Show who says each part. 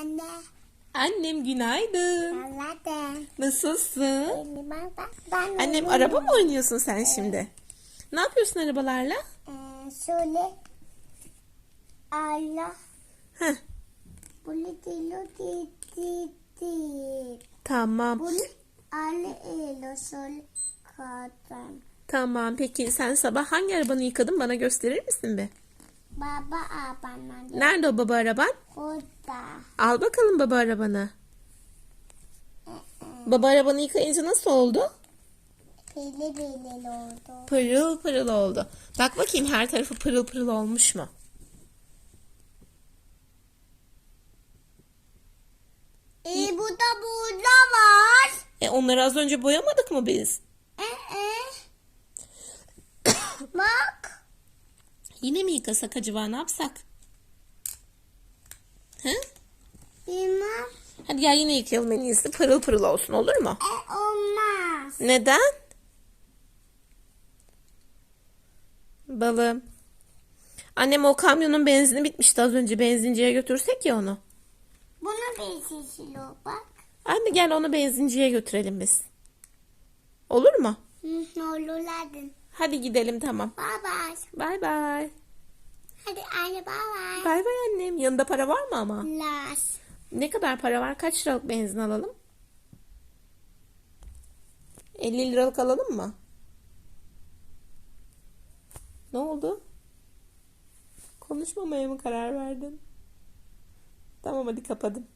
Speaker 1: Anne.
Speaker 2: Annem günaydın.
Speaker 1: Anladım.
Speaker 2: Nasılsın?
Speaker 1: Ben, ben,
Speaker 2: Annem araba mı oynuyorsun sen şimdi? Ne yapıyorsun arabalarla?
Speaker 1: Ee, şöyle. Allah.
Speaker 2: Heh,
Speaker 1: Bunu dilo di di di.
Speaker 2: tamam.
Speaker 1: Bunu Ali elo şöyle kadın.
Speaker 2: Tamam. Peki sen sabah hangi arabanı yıkadın? Bana gösterir misin be?
Speaker 1: Baba abanan.
Speaker 2: Nerede o baba araban?
Speaker 1: Orada.
Speaker 2: Al bakalım baba arabanı. Baba arabanı yıkayınca nasıl oldu?
Speaker 1: Bili bili oldu.
Speaker 2: Pırıl pırıl oldu. Bak bakayım her tarafı pırıl pırıl olmuş mu?
Speaker 1: Ee, bu da burada var.
Speaker 2: E onları az önce boyamadık mı biz?
Speaker 1: Ee, bak.
Speaker 2: Yine mi yıkasak acaba ne yapsak? He?
Speaker 1: Bilmem.
Speaker 2: Hadi gel yine yıkayalım en iyisi. Pırıl pırıl olsun olur mu?
Speaker 1: E, olmaz.
Speaker 2: Neden? Balım. Annem o kamyonun benzini bitmişti az önce benzinciye götürsek ya onu.
Speaker 1: Bunu bir şişil o bak.
Speaker 2: Anne gel onu benzinciye götürelim biz. Olur mu?
Speaker 1: Hı, ne olurlardın.
Speaker 2: Hadi gidelim tamam.
Speaker 1: Bye bye.
Speaker 2: Bay bay.
Speaker 1: Hadi anne bye bye.
Speaker 2: Bay bay annem. Yanında para var mı ama?
Speaker 1: Las.
Speaker 2: Ne kadar para var? Kaç liralık benzin alalım? 50 liralık alalım mı? Ne oldu? Konuşmamaya mı karar verdin? Tamam hadi kapadım.